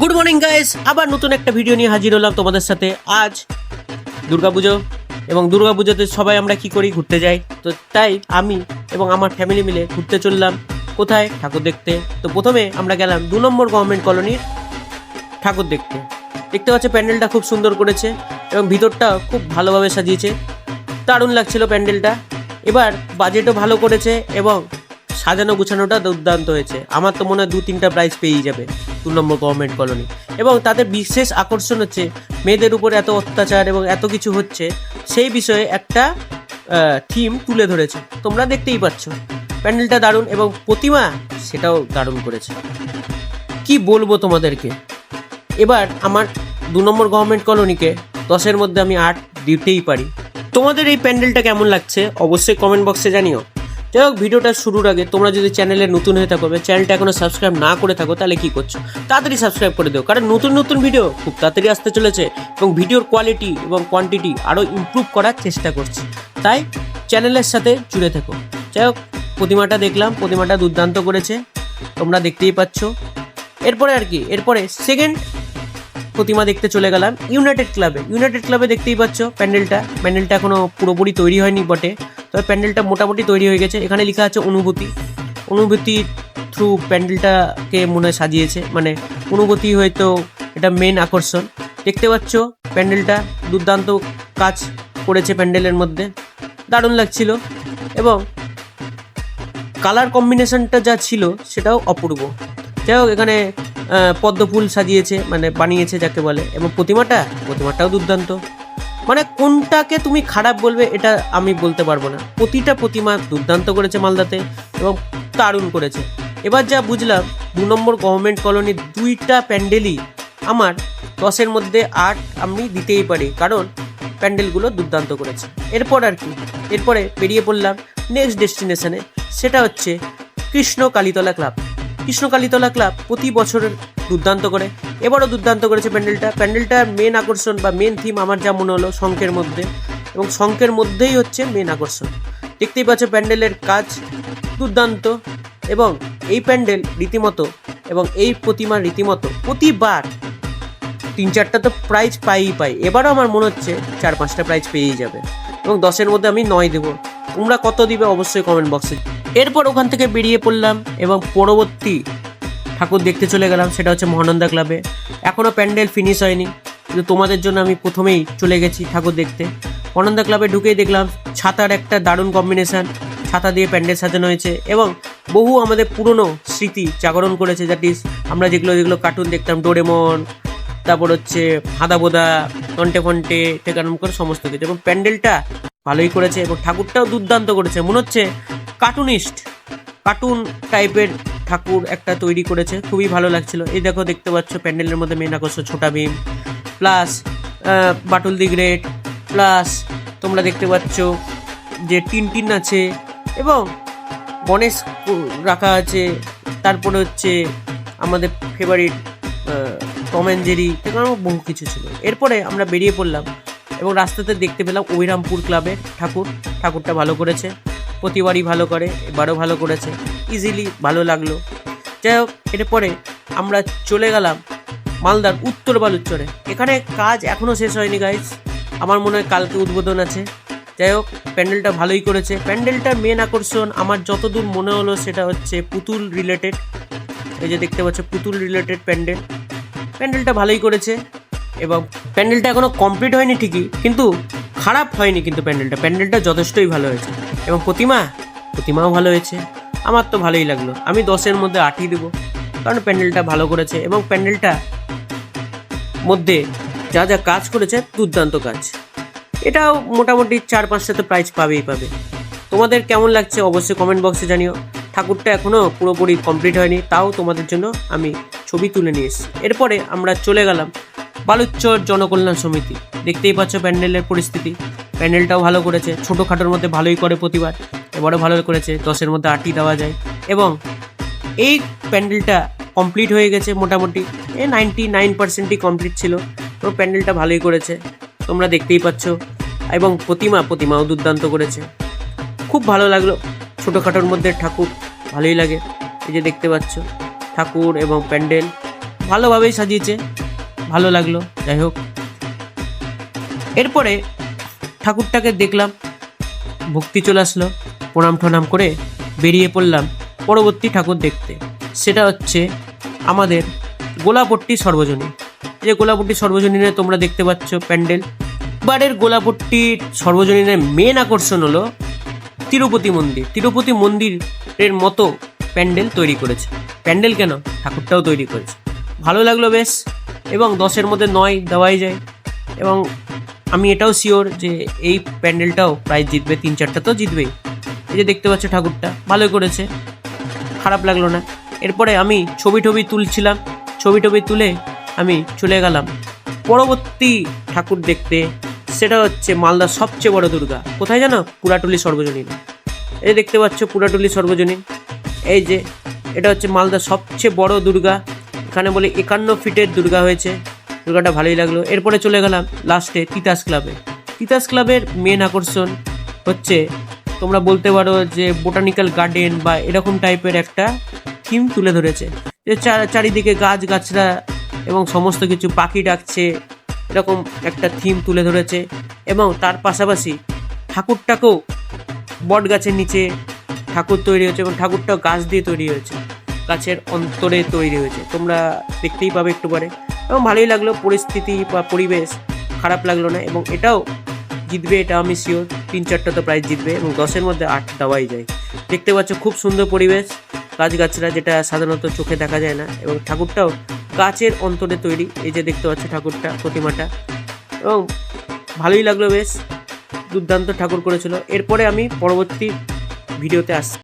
Good morning guys আবার নতুন একটা ভিডিও নিয়ে হাজির হলাম তোমাদের সাথে। আজ দুর্গাপুজো এবং দুর্গাপুজোতে সবাই আমরা কি করি? ঘুরতে যাই। তো তাই আমি এবং আমার ফ্যামিলি মিলে ঘুরতে চললাম। কোথায়? ঠাকুর দেখতে। তো প্রথমে আমরা গেলাম দু নম্বর গভর্নমেন্ট কলোনির ঠাকুর দেখতে। দেখতে পাচ্ছ, প্যান্ডেলটা খুব সুন্দর করেছে এবং ভিতরটা খুব ভালোভাবে সাজিয়েছে। দারুণ লাগছিল প্যান্ডেলটা। এবার বাজেটও ভালো করেছে এবং সাজানো গুছানোটা দুর্দান্ত হয়েছে। আমার তো মনে হয় দু তিনটা প্রাইজ পেয়েই যাবে। দু নম্বর গভর্নমেন্ট কলোনি এবং তাদের বিশেষ আকর্ষণ হচ্ছে মেয়েদের উপর এত অত্যাচার এবং এত কিছু হচ্ছে, সেই বিষয়ে একটা থিম তুলে ধরেছে। তোমরা দেখতেই পাচ্ছ। প্যান্ডেলটা দারুণ এবং প্রতিমা সেটাও দারুণ করেছে। কি বলব তোমাদেরকে? এবার আমার দু নম্বর গভর্নমেন্ট কলোনিকে দশের মধ্যে আমি আট দিতেই পারি। তোমাদের এই প্যান্ডেলটা কেমন লাগছে? অবশ্যই কমেন্ট বক্সে জানিও। যাই হোক, ভিডিওটা শুরুর আগে তোমরা যদি চ্যানেলে নতুন হয়ে থাকো চ্যানেলটা এখনও সাবস্ক্রাইব না করে থাকো, তাহলে কি করছ? তাড়াতাড়ি সাবস্ক্রাইব করে দিও, কারণ নতুন নতুন ভিডিও খুব তাড়াতাড়ি আসতে চলেছে এবং ভিডিওর কোয়ালিটি এবং কোয়ান্টিটি আরও ইমপ্রুভ করার চেষ্টা করছি। তাই চ্যানেলের সাথে জুড়ে থেকো। যাই হোক, প্রতিমাটা দেখলাম, প্রতিমাটা দুর্দান্ত করেছে, তোমরা দেখতেই পাচ্ছ। এরপরে আর কি, এরপরে সেকেন্ড প্রতিমা দেখতে চলে গেলাম ইউনাইটেড ক্লাবে ইউনাইটেড ক্লাবে দেখতেই পাচ্ছ প্যান্ডেলটা। প্যান্ডেলটা এখনও পুরোপুরি তৈরি হয়নি, বটে। তবে প্যান্ডেলটা মোটামুটি তৈরি হয়ে গেছে। এখানে লেখা আছে অনুভূতি। অনুভূতি থ্রু প্যান্ডেলটাকে মনে হয় সাজিয়েছে। মানে অনুভূতি হয়তো এটা মেন আকর্ষণ। দেখতে পাচ্ছ প্যান্ডেলটা দুর্দান্ত কাজ করেছে প্যান্ডেলের মধ্যে। দারুণ লাগছিল। এবং কালার কম্বিনেশনটা যা ছিল সেটাও অপূর্ব। যাই হোক, এখানে আহ, পদ্ম ফুল সাজিয়েছে মানে বানিয়েছে যাকে বলে। এবং প্রতিমাটা প্রতিমাটাও দুর্দান্ত। মানে কোনটাকে তুমি খারাপ বলবে এটা আমি বলতে পারব না। প্রতিটা প্রতিমা দুর্দান্ত করেছে মালদাতে এবং দারুণ করেছে। এবার যা বুঝলাম দু নম্বর গভর্নমেন্ট কলোনির দুইটা প্যান্ডেলই আমার দশের মধ্যে আট আমি দিতেই পারি কারণ প্যান্ডেলগুলো দুর্দান্ত করেছে। এরপর আর কি এরপরে বেরিয়ে পড়লাম নেক্সট ডেস্টিনেশনে সেটা হচ্ছে কৃষ্ণ কালীতলা ক্লাব কৃষ্ণ কালীতলা ক্লাব প্রতি বছরের দুর্দান্ত করে। এবারও দুর্দান্ত করেছে প্যান্ডেলটা। প্যান্ডেলটার মেন আকর্ষণ বা মেন থিম আমার যা মনে হলো শঙ্কের মধ্যে। এবং শঙ্কের মধ্যেই হচ্ছে মেন আকর্ষণ। দেখতেই পাচ্ছ প্যান্ডেলের কাজ দুর্দান্ত এবং এই প্যান্ডেল রীতিমতো এবং এই প্রতিমা রীতিমতো প্রতিবার তিন চারটা তো প্রাইজ পাইই পাই। এবারও আমার মনে হচ্ছে চার পাঁচটা প্রাইজ পেয়েই যাবে। এবং দশের মধ্যে আমি নয় দেবো। তোমরা কত দিবে অবশ্যই কমেন্ট বক্সে এরপর ওখান থেকে বেরিয়ে পড়লাম এবং পরবর্তী ঠাকুর দেখতে চলে গেলাম, সেটা হচ্ছে মহানন্দা ক্লাবে এখনও প্যান্ডেল ফিনিশ হয়নি, কিন্তু তোমাদের জন্য আমি প্রথমেই চলে গেছি ঠাকুর দেখতে। মহানন্দা ক্লাবে ঢুকেই দেখলাম ছাতার একটা দারুণ কম্বিনেশন ছাতা দিয়ে প্যান্ডেল সাজানো হয়েছে এবং বহু আমাদের পুরনো স্মৃতি জাগরণ করেছে দ্যাট ইজ আমরা যেগুলো যেগুলো কার্টুন দেখতাম ডোরেমন তারপর হচ্ছে হাদা বোদা কন্টে ফন্টে থেকে করে সমস্ত কিছু। এবং প্যান্ডেলটা ভালোই করেছে এবং ঠাকুরটাও দুর্দান্ত করেছে। মনে হচ্ছে কার্টুনিস্ট কার্টুন টাইপের ঠাকুর একটা তৈরি করেছে, খুবই ভালো লাগছিল। এই দেখো, দেখতে পাচ্ছ, প্যান্ডেলের মধ্যে মেন আকর্ষণ Chhota Bheem plus Batul the great plus তোমরা দেখতে পাচ্ছ যে টিন টিন আছে এবং গণেশ রাখা আছে, তারপরে হচ্ছে আমাদের ফেভারিট টম অ্যান্ড জেরি আরও বহু কিছু ছিল। এরপরে আমরা বেরিয়ে পড়লাম এবং রাস্তাতে দেখতে পেলাম অভিরামপুর ক্লাবে ঠাকুর, ঠাকুরটা ভালো করেছে। প্রতিবারই ভালো করে, এবারও ভালো করেছে ইজিলি ভালো লাগল। যাই হোক, এরপরে আমরা চলে গেলাম মালদার উত্তর বালুচরে। এখানে কাজ এখনও শেষ হয়নি গাইজ আমার মনে হয় কালকে উদ্বোধন আছে। যাই হোক, প্যান্ডেলটা ভালোই করেছে। প্যান্ডেলটার মেন আকর্ষণ আমার যতদূর মনে হলো সেটা হচ্ছে পুতুল রিলেটেড এই যে দেখতে পাচ্ছ, পুতুল রিলেটেড প্যান্ডেল। প্যান্ডেলটা ভালোই করেছে। এবং প্যান্ডেলটা এখনও কমপ্লিট হয়নি ঠিকই, কিন্তু খারাপ হয়নি কিন্তু প্যান্ডেলটা। প্যান্ডেলটা যথেষ্টই ভালো হয়েছে। এবং প্রতিমা? প্রতিমাও ভালো হয়েছে। আমার তো ভালোই লাগল। আমি দশের মধ্যে আটই দেবো। কারণ প্যান্ডেলটা ভালো করেছে এবং প্যান্ডেলটা মধ্যে যা যা কাজ করেছে, দুর্দান্ত কাজ। এটাও মোটামুটি চার পাঁচটা তো প্রাইজ পাবেই পাবে। তোমাদের কেমন লাগছে অবশ্যই কমেন্ট বক্সে জানিও। ঠাকুরটা এখনও পুরোপুরি কমপ্লিট হয়নি, তাও তোমাদের জন্য আমি ছবি তুলে নিয়ে এসেছি। এরপরে আমরা চলে গেলাম বালুচ্চর জনকল্যাণ সমিতি। দেখতেই পাচ্ছ প্যান্ডেলের পরিস্থিতি। প্যান্ডেলটাও ভালো করেছে। ছোটোখাটোর মধ্যে ভালোই করে প্রতিবার। এবারও ভালো করেছে। দশের মধ্যে আটই দেওয়া যায়। এবং এই প্যান্ডেলটা কমপ্লিট হয়ে গেছে মোটামুটি। এ নাইনটি নাইন পার্সেন্টই কমপ্লিট ছিল। তো প্যান্ডেলটা ভালোই করেছে। তোমরা দেখতেই পাচ্ছ। এবং প্রতিমা, প্রতিমাও দুর্দান্ত করেছে। খুব ভালো লাগল। ছোটোখাটোর মধ্যে ঠাকুর ভালোই লাগে। এই যে দেখতে পাচ্ছ, ঠাকুর এবং প্যান্ডেল ভালোভাবেই সাজিয়েছে। ভালো লাগল। যাই হোক। এরপরে ঠাকুরটাকে দেখলাম, ভক্তি চলে আসলো, প্রণাম টনাম করে বেরিয়ে পড়লাম পরবর্তী ঠাকুর দেখতে। সেটা হচ্ছে আমাদের গোলাপট্টি সর্বজনীন। যে গোলাপট্টি সর্বজনীনে তোমরা দেখতে পাচ্ছ প্যান্ডেল। এবারের গোলাপট্টির সর্বজনীনের মেন আকর্ষণ হলো তিরুপতি মন্দির। তিরুপতি মন্দিরের মতো প্যান্ডেল তৈরি করেছে। প্যান্ডেল কেন? ঠাকুরটাও তৈরি করেছে। ভালো লাগল বেশ, এবং দশের মধ্যে নয় দেওয়াই যায়, এবং আমি এটাও শিওর যে এই প্যান্ডেলটাও প্রায় জিতবে, তিন চারটা তো জিতবেই। এই যে দেখতে পাচ্ছ ঠাকুরটা, ভালোই করেছে। খারাপ লাগল না। এরপরে আমি ছবি টবি তুলছিলাম। ছবি টবি তুলে আমি চলে গেলাম। পরবর্তী ঠাকুর দেখতে, সেটা হচ্ছে মালদার সবচেয়ে বড় দুর্গা। কোথায় জানো? পুরাটুলি সর্বজনীন। এই দেখতে পাচ্ছ পুরাটুলি সর্বজনীন। এই যে, এটা হচ্ছে মালদার সবচেয়ে বড় দুর্গা। এখানে বলে একান্ন ফিটের দুর্গা হয়েছে। দুর্গাটা ভালোই লাগল। এরপরে চলে গেলাম লাস্টে তিতাস ক্লাবে তিতাস ক্লাবের মেন আকর্ষণ হচ্ছে, তোমরা বলতে পারো যে বোটানিক্যাল গার্ডেন বা এরকম টাইপের একটা থিম তুলে ধরেছে। যে চারিদিকে গাছ গাছরা এবং সমস্ত কিছু পাখি ডাকছে, এরকম একটা থিম তুলে ধরেছে। এবং তার পাশাপাশি ঠাকুরটাকেও বট গাছের নিচে ঠাকুর তৈরি হয়েছে এবং ঠাকুরটাও গাছ দিয়ে তৈরি হয়েছে। গাছের অন্তরে তৈরি হয়েছে। তোমরা দেখতেই পাবে একটু পরে। এবং ভালোই লাগল পরিস্থিতি বা পরিবেশ, খারাপ লাগল না এবং এটাও জিতবে এটা আমি শিওর তিন চারটা তো প্রাইজ জিতবে এবং দশের মধ্যে আট দেওয়াই যায়। দেখতে পাচ্ছ খুব সুন্দর পরিবেশ গাছগাছরা যেটা সাধারণত চোখে দেখা যায় না এবং ঠাকুরটাও গাছের অন্তরে তৈরি, এই যে দেখতে পাচ্ছ ঠাকুরটা, প্রতিমাটা এবং ভালোই লাগল বেশ, দুর্দান্ত ঠাকুর করেছিল। এরপরে আমি পরবর্তী ভিডিওতে আসছি।